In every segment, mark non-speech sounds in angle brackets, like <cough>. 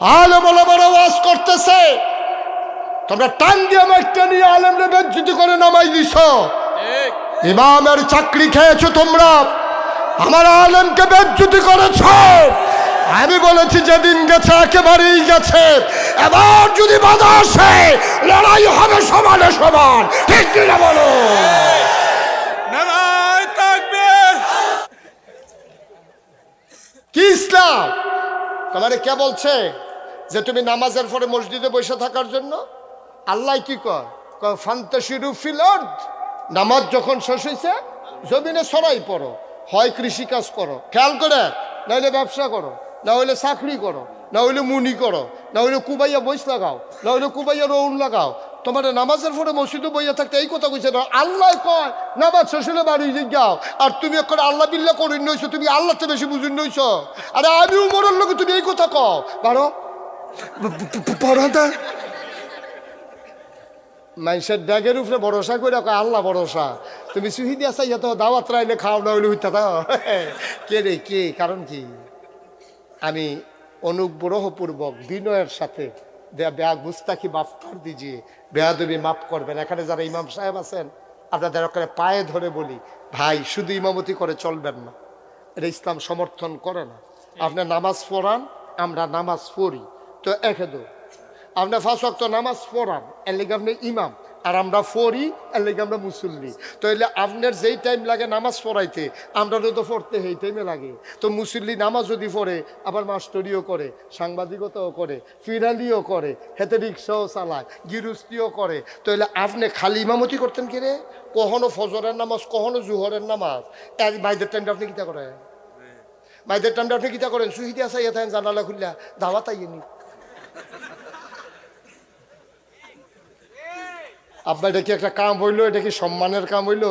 আলেম বড় ওয়াজ করতেছে। তোমরা টান দিয়ে মাইকটা নিয়ে আলেমরে বেজ্জুতি করে নামাই দিছ। ইমামের চাকরি খেয়েছো তোমরা। আমার আলেমকে বেজ্জুতি করেছ। আমি বলেছি যেদিন গেছে একেবারেই গেছে। এবার যদি বাধা আসে লড়াই হবে সমানে সমান। ঠিক কিনা বলো? কি ইসলাম? তোমারে কে বলছে? যে তুমি নামাজের পরে মসজিদে বসে থাকার জন্য? আল্লাহ কি কয়? নামাজ যখন শেষ হয়েছে জমিনে সরাই পড়ো। হয় কৃষিকাজ করো। খেয়াল করে? না হলে ব্যবসা করো। না হলে চাকরি করো। না হইলে মুনি করো। না হইলে কুবাইয়া বইস লাগাও। না হইলে কুবাইয়া রৌন লাগাও। তোমার নামাজের পরে মসজিদে বইয়া থাকতে এই কথা কইছে না? আল্লাহ কয়, নামাজ হলে বাড়ি যাও। আর তুমি এখন আল্লাহ বিল্লাহ করে নইছো, তুমি আল্লাহতে বেশি বুঝুন নইছ। আরে আমি উমরের লোকে তুমি এই কথা কও। পারো পড়াটা? মানুষের ব্যাগের উপরে ভরসা করে আল্লাহ ভরসা। তুমি সুহিদি আসা ইয়া তো দাওয়াত রাইলে না হইলে হইতা দাও <laughs> কে রে কে? কারণ কি? আমি অনুগ্রহপূর্বক বিনয়ের সাথে ব্যাগ গুস্তাকি মাফ কর দিজিয়ে বেয়াদবি মাফ করবেন। এখানে যারা ইমাম সাহেব আছেন আপনাদের ওখানে পায়ে ধরে বলি ভাই শুধু ইমামতি করে চলবেন না। এটা ইসলাম সমর্থন করে না। আপনার নামাজ পড়ান আমরা নামাজ পড়ি। তো একে দো। আমরা ফার্স্ট ওয়াক্ত নামাজ পড়ান এর লেগে আপনি ইমাম আর আমরা পড়ি এর লেগে আমরা মুসল্লি। তো এলে আপনার যেই টাইম লাগে নামাজ পড়াইতে আমরা তো পড়তে সেই টাইমে লাগে। তো মুসল্লি নামাজ যদি পড়ে আবার মাস্টরিও করে সাংবাদিকতাও করে ফিরালিও করে হেতে রিক্সাও চালায় গিরুস্তিও করে তো এলে আপনি খালি ইমামতি করতেন কি রে? কখনো ফজরের নামাজ কখনো জুহরের নামাজ। এক বাইদের টাইমটা আপনি কিতা করেন? বাইদের টাইমটা আপনি কিতা করেন? সুহিদি আসা ইয়ে থাকেন জানালা খুললা দাওয়াত আইনি আপনার এটা কি একটা কাম হইল? এটা কি সম্মানের কাম হইল?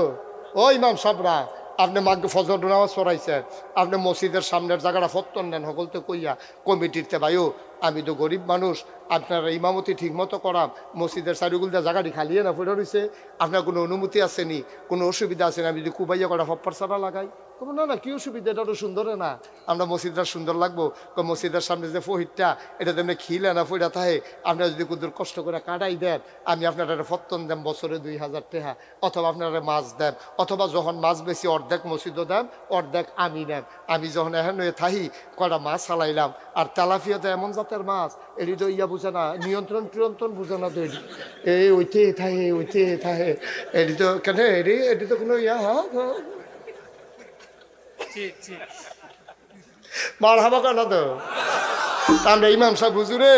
ও ইমাম সাবরা, আপনি মাকে ফজর নামাজ পড়াইছেন। আপনি মসজিদের সামনের জায়গাটা ফত্তন নেন সকলতে কইয়া কমিটিতে ভাইও। আমি তো গরিব মানুষ, আপনারা ইমামতি ঠিক মতো করাম মসজিদের চারিগুলটা জায়গাটি খালিয়ে না পড়ে রয়েছে আপনার কোনো অনুমতি আসেনি, কোনো অসুবিধা আছে না আমি যদি কুবাইয়া করা ফপ্পার ছাড়া লাগাই। কব, না না, কি অসুবিধা? এটা তো সুন্দর না। আমরা মসজিদটা সুন্দর লাগবো। মসজিদের সামনে যে ফহিরটা এটা তেমনি খিলে না ফইরা থাকে আপনারা যদি কুদুর কষ্ট করে কাটাই দেন, আমি আপনারা একটা ফত্তন দেন, বছরে দুই হাজার টাকা অথবা আপনারা মাছ দেন, অথবা যখন মাছ বেশি, অর্ধেক মসজিদও দেন, অর্ধেক আমি নেন। আমি যখন এখন থাহি কটা মাছ চালাইলাম আর তেলাফিয়া তো এমন জাতের মাছ এটি তো ইয়া বুঝে না নিয়ন্ত্রণ টিয়ন্ত্রণ বুঝে না তো এটি এই ওইতে থাহে ওইতে থাহে। এটি তো কেন এটি এটি তো কোনো ইয়া হ্যাঁ মার হাবা কেন তো আমরা ইমাম সাহেব হুজুরে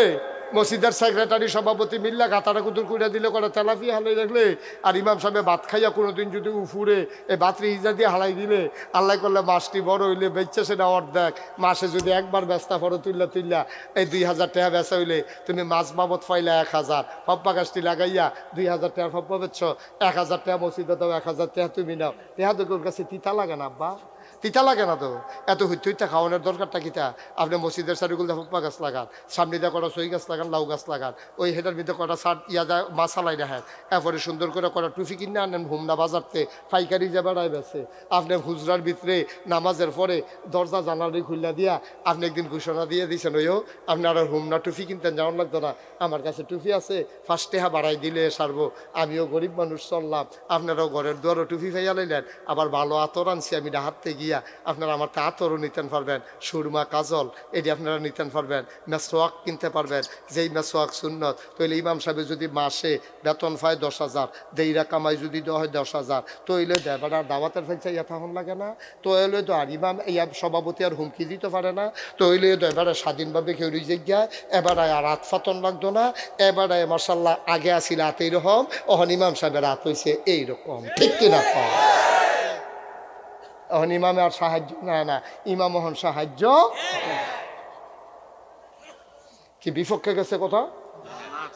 মসজিদের সেক্রেটারি সভাপতি মিল্লা গাতাটা কুতুর কুড়া দিলে করে তেলাফি হালাই রাখলে আর ইমাম সাহেব ভাত খাইয়া কোনোদিন যদি উফুরে এই ভাতরি ইজা দিয়ে হালাই দিলে, আল্লাহ করলে মাসটি বড় হইলে বেচছে সেটা অর্ধেক। মাসে যদি একবার ব্যস্তা ফটো তুললা তুললা এই দুই হাজার টাকা বেচা হইলে তুমি মাছ বাবদ পাইলা এক হাজার ফপ্পা গাছটি লাগাইয়া দুই হাজার টাকা ফপ্পা বেচছ, এক হাজার টাকা মসজিদে দাও, এক হাজার টাকা তুমি নাও। তেহা তোর কাছে তিতা লাগে না, আব্বা। তিতা লাগে না তো? এত হইতে খাওয়ানোর দরকারটা কিতা আপনি মসজিদের চারিগুল ফুপ্পা গাছ লাগান, সামনে দিয়ে কটা সই গাছ লাগান, লাউ গাছ লাগান, ওই হেটার ভিতরে কটা সার ইয়া যায় মাছ হালাই রাখেন এরপরে সুন্দর করে কটা টুফি কিনে আনেন হুমনা বাজারতে পাইকারি যে বেড়ায় বেছে আপনি হুজরার ভিতরে নামাজের পরে দরজা জানালি খুললা দিয়া আপনি একদিন ঘোষণা দিয়ে দিয়েছেন ওইও আপনার আর হুমনা টুফি কিনতেন যেমন লাগতো না। আমার কাছে টুফি আছে, ফার্স্ট টেহা বাড়াই দিলে সারবো। আমিও গরিব মানুষ চললাম, আপনারাও ঘরের দুয়ারও টুফি খাইয়া লাইলেন, আবার ভালো আতর আনছি, আমি ডাহাতে গিয়া আপনারা আমার তা আতরও নিতেন পারবেন, সুরমা কাজল এটি আপনারা নিতেন পারবেন মেসোয়াক কিনতে পারবেন, যেই মেসোয়াক সুন্নত, তৈলে ইমাম সাহেব যদি মাসে বেতন পায় দশ হাজার, দেইরা কামাই যদি দেওয়া হয় দশ হাজার, তৈলে আর দাওয়াতের ফেলছে ইয়া তখন লাগে না, তৈলে তো আর ইমাম, ইয়া সভাপতি আর হুমকি দিতে পারে না, তৈলে তো এবারে স্বাধীনভাবে কেউ জায়গা এবারে আর রাত ফাতন লাগতো না, এবারে মার্শাল্লাহ আগে আসিল রাত এইরকম অহন ইমাম সাহেবের রাত হয়েছে এইরকম, ঠিক কিনা কম এখন ইমামে আর সাহায্য না না ইমাম হন সাহায্য। কি বিপক্ষে গেছে কথা?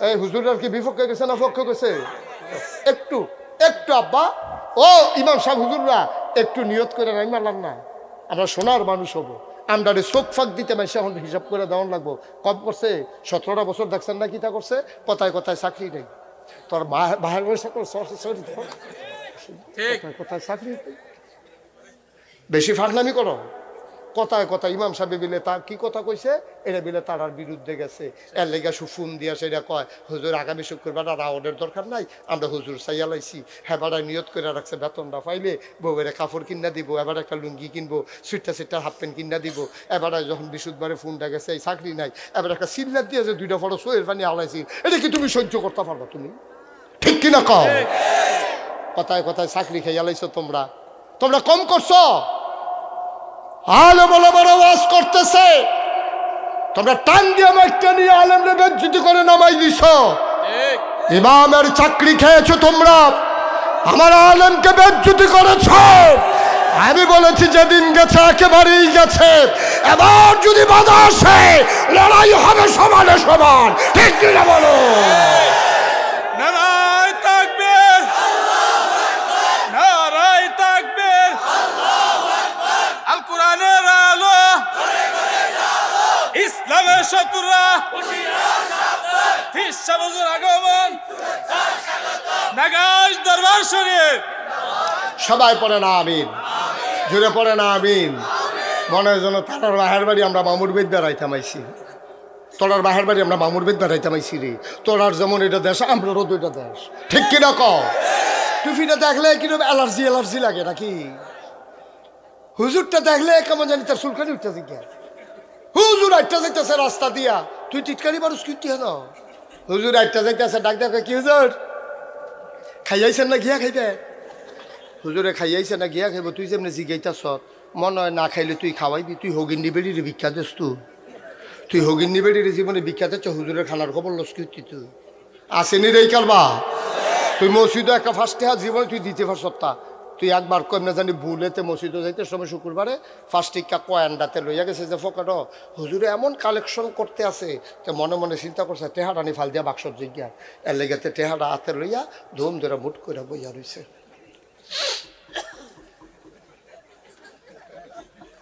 এই হুজুরের কি বিপক্ষে গেছে না পক্ষে গেছে? একটু একটু আব্বা। ও ইমাম সাহেব হুজুররা একটু নিয়ত করে নাই মারলাম না। আমরা সোনার মানুষ হব। আমরা চোখ ফাঁক দিতে মাসে এখন হিসাব করে দেওয়ান লাগবো। কম করছে সতেরোটা বছর দেখছেন না কিতা করছে? কথায় কথায় চাকরি নেই। তোর বাহার বয়সে সরি ঠিক। কোথায় চাকরি নেই? বেশি ফাটলামি করো। কথায় কথা ইমাম সাহেব বিলে তা কি কথা কইছে? এটা বিলে তারার বিরুদ্ধে গেছে। এর লেগে ফোন দিয়া সেটা কয় হুজুর আগামী শুক্রবার আর রাওয়ার্ডের দরকার নাই আমরা হুজুর চাইয়া লাইছি। হেবারায় নিয়ত করে রাখছে বেতনটা পাইলে বউয়ের কাপড় কিনা দিব এবার একটা লুঙ্গি কিনবো সুইটার সিটার হাফ প্যান্ট কিনা দিব এবারে যখন বিশুদ্ধবারে ফোনটা গেছে এই চাকরি নাই এবার একটা সিল্লার দিয়েছে দুইটা ফটো সোয়ের পানি আলাইছি এটা কি তুমি সহ্য করতে পারবা তুমি? ঠিক কিনা কও? কথায় কথায় চাকরি খেয়ে তোমরা। তোমরা কম করছ? আলে বলে বড় ওয়াজ করতেছে। তোমরা টান দিয়ে মাইকটা নিয়ে আলেমরে বেজ্জুতি করে নামাই দিছ। ইমামের চাকরি খেয়েছো তোমরা। আমার আলেমকে বেজ্জুতি করেছ। আমি বলেছি যেদিন গেছে একেবারেই গেছে। এবার যদি বাধা আসে লড়াই হবে সমানে সমান। ঠিক কিনা বলো? দরবার শরীফ। সবাই পড়ে না, আমিন। জুড়ে পড়ে না, আমিন। মনে হয় যেন তারার বাহের বাড়ি আমরা মামুর বেদ বেড়াইতাম আইছি তোরার বাহের বাড়ি আমরা মামুর বেদ বেড়াইতাম আইছি রে। তোরার যেমন এটা দেশ, আমরারও দুইটা দেশ। ঠিক কিনা ক টুফিটা দেখলে কীরকম অ্যালার্জি অ্যালার্জি লাগে নাকি? হুজুরটা দেখলে কেমন জানি তার সুলকানি উঠতেছে কি হুজুর আটটা যাইতেছে রাস্তা দিয়া। তুই টিটকারি মানুষ কি হুজুর আটটা যাইতেছে, ডাক দেখে কি হুজুর? খাইয়াইছেন না গিয়া খাইবে? হুজুরে খাইয়াইছে না গিয়া খাইব, তুই যেমনি জিগাইতাস মন হয় না খাইলে তুই খাওয়াইবি, তুই হগিন্নি বেড়ির বিখ্যাত তু। তুই হগিন হগিন্নি বেড়ির জীবনে বিখ্যাত দিচ্ছ হুজুরের খানার খবর লস্কি তুই আসেনি রে কালবা? তুই মসজিদ একটা ফার্স্টে জীবনে তুই দিতে পারছ তা। তুই একবার কম না জানি ভুলেতে মসজিদে যাইতে সময় শুক্রবারে ফার্স্ট টিকা কয়ান্ডাতে লইয়া গেছে যে ফোকাট, হুজুরে এমন কালেকশন করতে আছে তো মনে মনে চিন্তা করছে টেহারানি ফাল দিয়া বাক্সর জিজ্ঞা এর লেগেতে টেহারা হাতে লইয়া ধুম ধরে মুট করে বইয়া রইছে।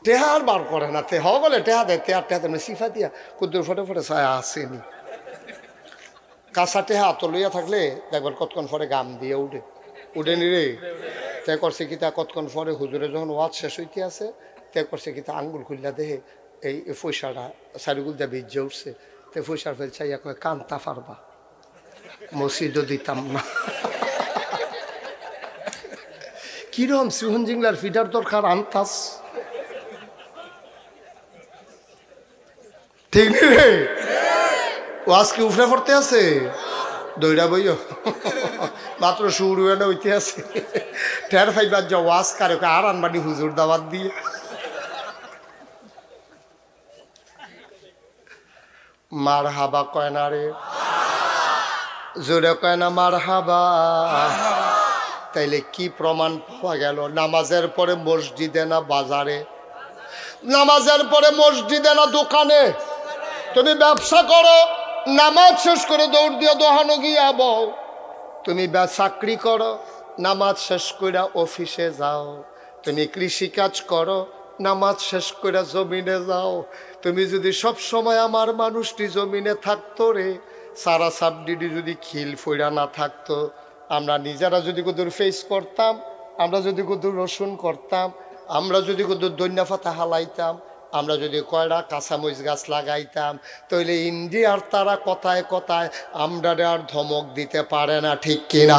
টেহার বার করে না, তে হ বলে টেহা দেয় টেহার টেহা তেমনি সিফা দিয়া কুদ্দুর ফটে ফটে ছায়া আসেনি কাঁচা টেহা তো লইয়া থাকলে দেখবার কতক্ষণ পরে গাম দিয়ে উঠে। উঠে নি রে। তে করছে কি তা কতক্ষণ পরে হুজুরে যখন ওয়াজ শেষ হইতে আছে, তে করছে কি তা আঙ্গুল খুললা দেহে এই পয়সাটা সারিগুল দিয়ে ভিজে উঠছে। তে পয়সার ফেল চাইয়া কয়, কান্তা পারবা মসজিদও দিতাম না। কিরম শ্রীহন জিংলার ফিডার দরকার আনতাস ঠিক নেই ও আজকে উফরে পড়তে আছে? দৌড়া বইও। মাত্র শুরু এনে হইতে আছে টের ফাইবার যা ওয়াজ কারে আর আনবানি হুজুর দাওয়াত দিয়ে। মার হাবা কয় না রে? জোরে কয় না মার হাবা তাইলে কি প্রমাণ পাওয়া গেল? নামাজের পরে মসজিদে না বাজারে? নামাজের পরে মসজিদে না দোকানে? তুমি ব্যবসা করো, নামাজ শেষ করে দৌড় দিয়ে দোহানো গিয়া বউ তুমি চাকরি করো, নামাজ শেষ করে অফিসে যাও। তুমি কৃষিকাজ করো, নামাজ শেষ করে জমিনে যাও। তুমি যদি সব সময় আমার মানুষটি জমিনে থাকতো রে, সারা সাবডিডি যদি খিল ফইরা না থাকতো, আমরা নিজেরা যদি কুদুর ফেস করতাম, আমরা যদি কুদুর রসুন করতাম, আমরা যদি কুদুর দৈন্য ফাতা হালাইতাম আমরা যদি কয়টা কাঁচামরিচ গাছ লাগাইতাম তাহলে ইন্ডিয়ার তারা কথায় কথায় আমরা আর ধমক দিতে পারে না, ঠিক কিনা?